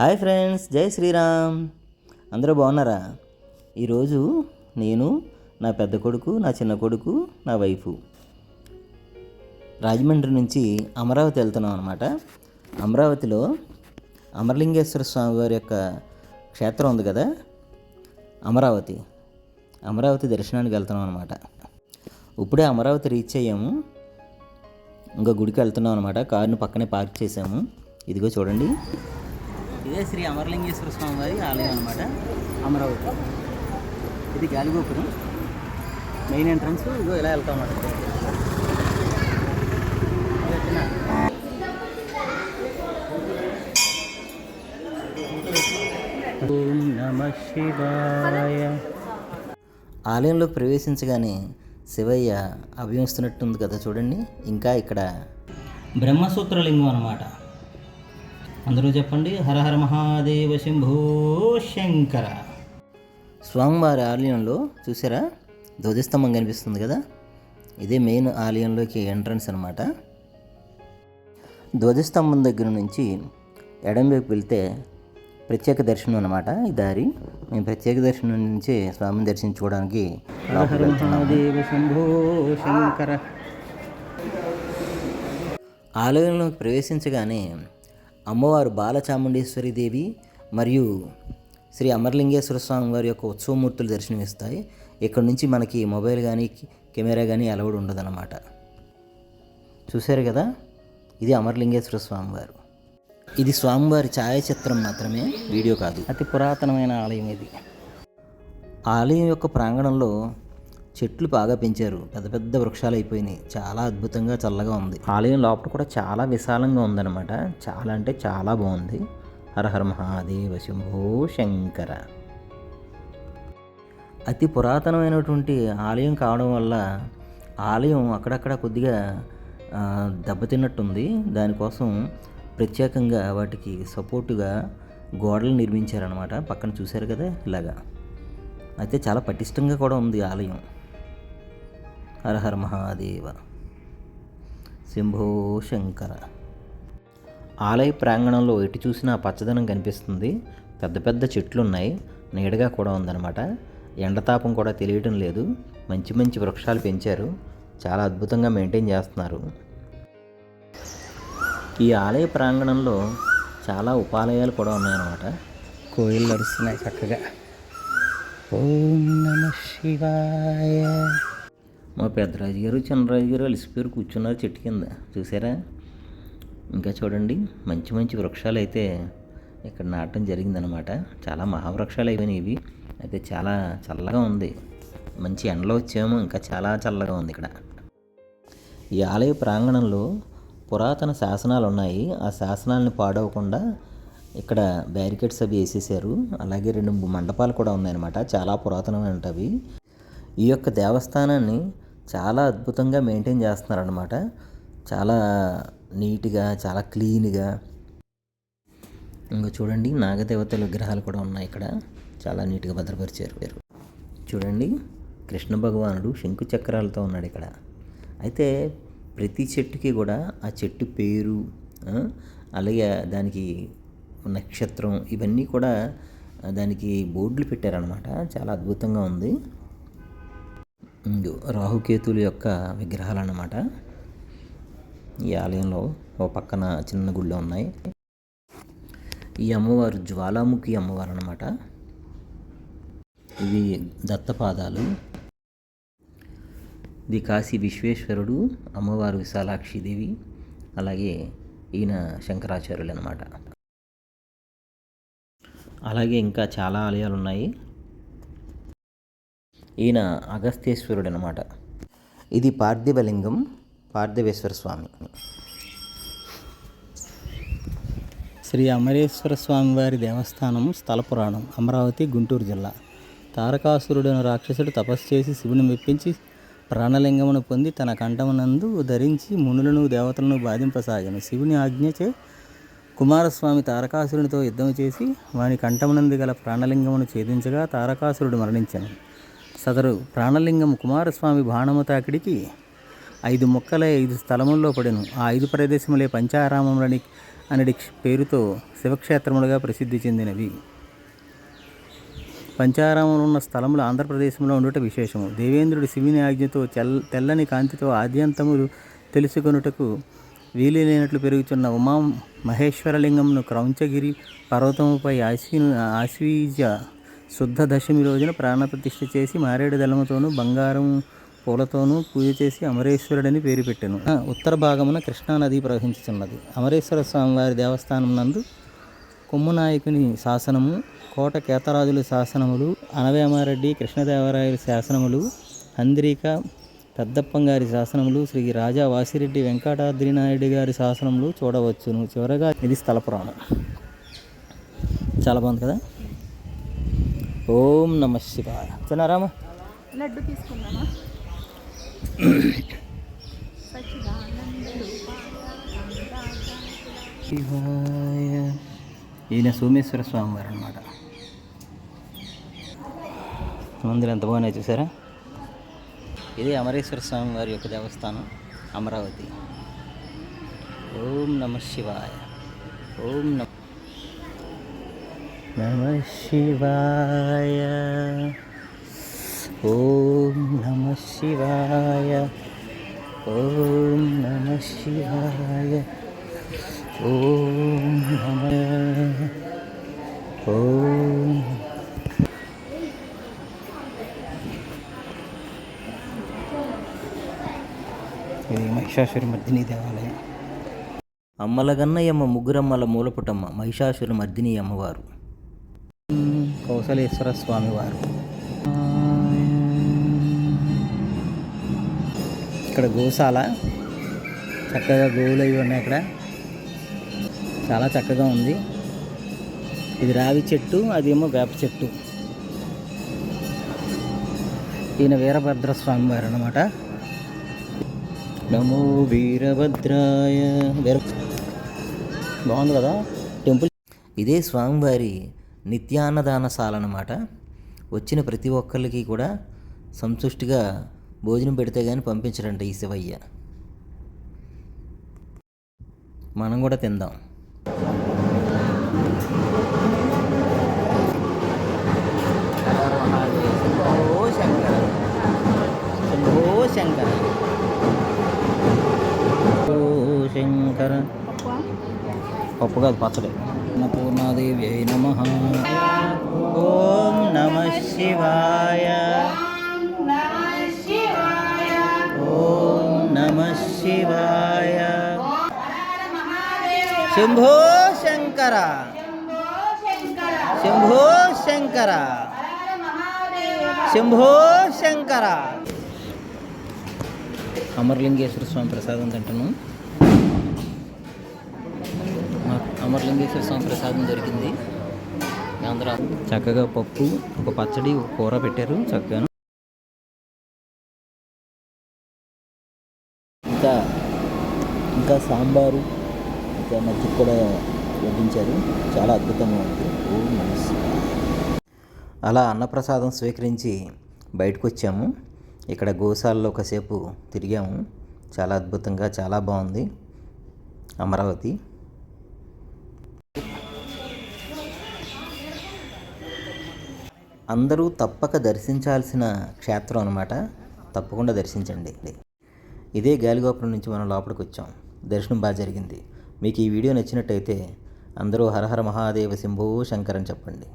Hi friends జై శ్రీరామ్. అందరూ బాగున్నారా? ఈరోజు నేను నా పెద్ద కొడుకు నా చిన్న కొడుకు నా వైఫ్ రాజమండ్రి నుంచి అమరావతి వెళ్తున్నాం అనమాట అమరావతిలో అమరలింగేశ్వర స్వామి వారి యొక్క క్షేత్రం ఉంది కదా? అమరావతి. అమరావతి దర్శనానికి వెళ్తున్నాం అనమాట ఇప్పుడే అమరావతి రీచ్ అయ్యాము. ఇంకా గుడికి వెళ్తున్నాం అనమాట కారును పక్కనే పార్క్ చేసాము ఇదిగో చూడండి. ఇదే శ్రీ అమరలింగేశ్వర స్వామి వారి ఆలయం అనమాట అమరావతి. ఇది గాలిగోపురం. మెయిన్ ఎంట్రన్స్ ఇదిగో ఇలా వెళ్తాం అన్నమాట. ఓం నమ శివాయ. ఆలయంలోకి ప్రవేశించగానే శివయ్య అభ్యమిస్తున్నట్టుంది కదా చూడండి. ఇంకా ఇక్కడ బ్రహ్మసూత్రలింగం అన్నమాట. అందరూ చెప్పండి. హర హర మహాదేవ శంభో శంకర. స్వామివారి ఆలయంలో చూసారా? ధ్వజస్తంభం కనిపిస్తుంది కదా? ఇదే మెయిన్ ఆలయంలోకి ఎంట్రన్స్ అనమాట ధ్వజస్తంభం దగ్గర నుంచి ఎడంవైపు వెళ్తే ప్రత్యేక దర్శనం అనమాట ఈ దారి. మేము ప్రత్యేక దర్శనం నుంచి స్వామిని దర్శించుకోవడానికి ఆలయంలోకి ప్రవేశించగానే అమ్మవారు బాలచాముండేశ్వరి దేవి మరియు శ్రీ అమరలింగేశ్వర స్వామి వారి యొక్క ఉత్సవమూర్తులు దర్శనమిస్తాయి. ఇక్కడ నుంచి మనకి మొబైల్ కానీ కెమెరా కానీ అలవడు ఉండదన్నమాట. చూశారు కదా? ఇది అమరలింగేశ్వర స్వామివారు ఇది స్వామివారి ఛాయాచిత్రం మాత్రమే వీడియో కాదు. అతి పురాతనమైన ఆలయం ఇది. ఆలయం యొక్క ప్రాంగణంలో చెట్లు బాగా పెంచారు. పెద్ద పెద్ద వృక్షాలు అయిపోయినాయి. చాలా అద్భుతంగా చల్లగా ఉంది. ఆలయం లోపల కూడా చాలా విశాలంగా ఉందన్నమాట. చాలా అంటే చాలా బాగుంది. హర హర మహాదేవ శంభో శంకర. అతి పురాతనమైనటువంటి ఆలయం కావడం వల్ల ఆలయం అక్కడక్కడ కొద్దిగా దెబ్బతిన్నట్టుంది. దానికోసం ప్రత్యేకంగా వాటికి సపోర్టుగా గోడలు నిర్మించారనమాట పక్కన చూశారు కదా ఇలాగా. అయితే చాలా పటిష్టంగా కూడా ఉంది ఆలయం. హర హర మహాదేవ. శంభో శంకర. ఆలయ ప్రాంగణంలో ఎటు చూసినా పచ్చదనం కనిపిస్తుంది. పెద్ద పెద్ద చెట్లు ఉన్నాయి నీడగా కూడా ఉందన్నమాట. ఎండతాపం కూడా తెలియటం లేదు. మంచి మంచి వృక్షాలు పెంచారు. చాలా అద్భుతంగా మెయింటైన్ చేస్తున్నారు. ఈ ఆలయ ప్రాంగణంలో చాలా ఉపాలయాలు కూడా ఉన్నాయన్నమాట. కోయిలు నడుస్తున్నాయి చక్కగా. ఓం నమ శివాయ. మా పెద్దరాజు గారు చిన్నరాజు గారు అలసిపోయారు కూర్చున్నారు చెట్టు కింద. చూసారా? ఇంకా చూడండి మంచి మంచి వృక్షాలు అయితే ఇక్కడ నాటడం జరిగిందనమాట చాలా మహావృక్షాలు అయిపోయినాయి ఇవి. అయితే చాలా చల్లగా ఉంది. మంచి ఎండలో వచ్చాము. ఇంకా చాలా చల్లగా ఉంది ఇక్కడ. ఈ ఆలయ ప్రాంగణంలో పురాతన శాసనాలు ఉన్నాయి ఆ శాసనాలను పాడవకుండా ఇక్కడ బ్యారికేడ్స్ అవి వేసేసారు అలాగే రెండు మండపాలు కూడా ఉన్నాయన్నమాట. చాలా పురాతనమైనవి. ఈ యొక్క దేవస్థానాన్ని చాలా అద్భుతంగా మెయింటైన్ చేస్తున్నారనమాట చాలా నీట్గా చాలా క్లీన్గా ఇంకా చూడండి నాగదేవతల విగ్రహాలు కూడా ఉన్నాయి ఇక్కడ. చాలా నీట్గా భద్రపరిచారు చూడండి కృష్ణ భగవానుడు శంకు చక్రాలతో ఉన్నాడు ఇక్కడ. అయితే ప్రతి చెట్టుకి కూడా ఆ చెట్టు పేరు అలాగే దానికి నక్షత్రం ఇవన్నీ కూడా దానికి బోర్డులు పెట్టారనమాట చాలా అద్భుతంగా ఉంది. రాహుకేతుల యొక్క విగ్రహాలు అన్నమాట ఈ ఆలయంలో ఓ పక్కన చిన్న గుళ్ళు ఉన్నాయి. ఈ అమ్మవారు జ్వాలాముఖి అమ్మవారు అన్నమాట ఇవి దత్తపాదాలు. ఇది కాశీ విశ్వేశ్వరుడు అమ్మవారు విశాలాక్షిదేవి అలాగే ఈయన శంకరాచార్యులు అనమాట అలాగే ఇంకా చాలా ఆలయాలు ఉన్నాయి ఈయన అగస్తేశ్వరుడు అనమాట ఇది పార్థివలింగం పార్థివేశ్వర స్వామి. శ్రీ అమరేశ్వర స్వామి వారి దేవస్థానం స్థల పురాణం అమరావతి గుంటూరు జిల్లా. తారకాసురుడైన రాక్షసుడు తపస్సు చేసి శివుని మెప్పించి ప్రాణలింగమును పొంది తన కంఠమునందు ధరించి మునులను దేవతలను బాధింపసాగాను. శివుని ఆజ్ఞచే కుమారస్వామి తారకాసురునితో యుద్ధం చేసి వాని కంఠమునందు గల ప్రాణలింగమును ఛేదించగా తారకాసురుడు మరణించాను. సదరు ప్రాణలింగం కుమారస్వామి బాణము తాకిడికి ఐదు మొక్కలే ఐదు స్థలముల్లో పడెను. ఆ ఐదు ప్రదేశములే పంచారామములని అనడి పేరుతో శివక్షేత్రములుగా ప్రసిద్ధి చెందినవి. పంచారామంలో ఉన్న స్థలములు ఆంధ్రప్రదేశంలో ఉండుట విశేషము. దేవేంద్రుడు శివుని ఆజ్ఞతో చెల్ తెల్లని కాంతితో ఆద్యంతములు తెలుసుకొనుటకు వీలు లేనట్లు పెరుగుతున్న ఉమా మహేశ్వరలింగంను క్రౌంచగిరి పర్వతముపై ఆశీ ఆశ్వీజ శుద్ధ దశమి రోజున ప్రాణప్రతిష్ఠ చేసి మారేడు దళముతోనూ బంగారం పూలతోనూ పూజ చేసి అమరేశ్వరుడని పేరు పెట్టాను. ఆ, ఉత్తర భాగమున కృష్ణానది ప్రవహించుచున్నది. అమరేశ్వర స్వామివారి దేవస్థానం నందు కొమ్మునాయకుని శాసనము కోట కేతరాజుల శాసనములు అనవేమారెడ్డి కృష్ణదేవరాయల శాసనములు హంద్రిక పెద్దప్పంగారి శాసనములు శ్రీ రాజా వాసిరెడ్డి వెంకటాద్రి నాయుడు గారి శాసనములు చూడవచ్చును. చివరగా ఇది స్థల పురాణం. చాలా బాగుంది కదా? ఓం నమ శివాయ. చిన్నారామా లడ్డు శివాయ. ఈయన సోమేశ్వర స్వామి వారు అనమాట మందిరం ఎంత బాగున్నాయి చూసారా? ఇది అమరేశ్వర స్వామి వారి యొక్క దేవస్థానం అమరావతి. ఓం నమ శివాయ. ఓం నమ నమ శివాయ ఓం నమ శివాయ ఓం నమ శివాయ ఓం నమ ఓం ఇది మహిషాసురి మర్దిని దేవాలయం అమ్మలగన్నయమ్మ ముగ్గురమ్మల మూలపుటమ్మ మహిషాసుర మర్దిని అమ్మవారు కౌసలేశ్వర స్వామి వారు ఇక్కడ గోశాల చక్కగా గోవులు అవి ఉన్నాయి ఇక్కడ చాలా చక్కగా ఉంది. ఇది రావి చెట్టు అదేమో వేప చెట్టు. ఈయన వీరభద్ర స్వామి వారు అనమాట నమో వీరభద్రాయ. వీర. బాగుంది కదా? టెంపుల్. ఇదే స్వామివారి నిత్యాన్నదానశాల అన్నమాట. వచ్చిన ప్రతి ఒక్కరికి కూడా సంతుష్టిగా భోజనం పెడితే కానీ పంపించడంట ఈ శివయ్య. మనం కూడా తిందాం. శంకర. పప్పు కాదు పచ్చడి. అన్నపూర్ణాదేవి అయి నమ. ఓం నమ శివాయ. ఓం నమ శివాయ. శంభో శంకర. శంభో శంకర. శంభో శంకర. అమరలింగేశ్వర స్వామి ప్రసాదం తింటాను అమరలింగేశ్వర స్వామి ప్రసాదం దొరికింది. ఆంధ్ర చక్కగా పప్పు ఒక పచ్చడి ఒక కూర పెట్టారు చక్కగా ఇంకా ఇంకా సాంబారు ఇంకా మధ్య కూడా వడ్డించారు చాలా అద్భుతంగా ఉంది. ఓం శివాయ. అలా అన్నప్రసాదం స్వీకరించి బయటకు వచ్చాము ఇక్కడ గోశాలలో కాసేపు తిరిగాము. చాలా అద్భుతంగా చాలా బాగుంది. అమరావతి. అందరూ తప్పక దర్శించాల్సిన క్షేత్రం అనమాట తప్పకుండా దర్శించండి. ఇదే గాలిగోపురం నుంచి మనం లోపలికి వచ్చాం. దర్శనం బాగా జరిగింది. మీకు ఈ వీడియో నచ్చినట్టయితే అందరూ హరహర మహాదేవ శంభో శంకరని చెప్పండి.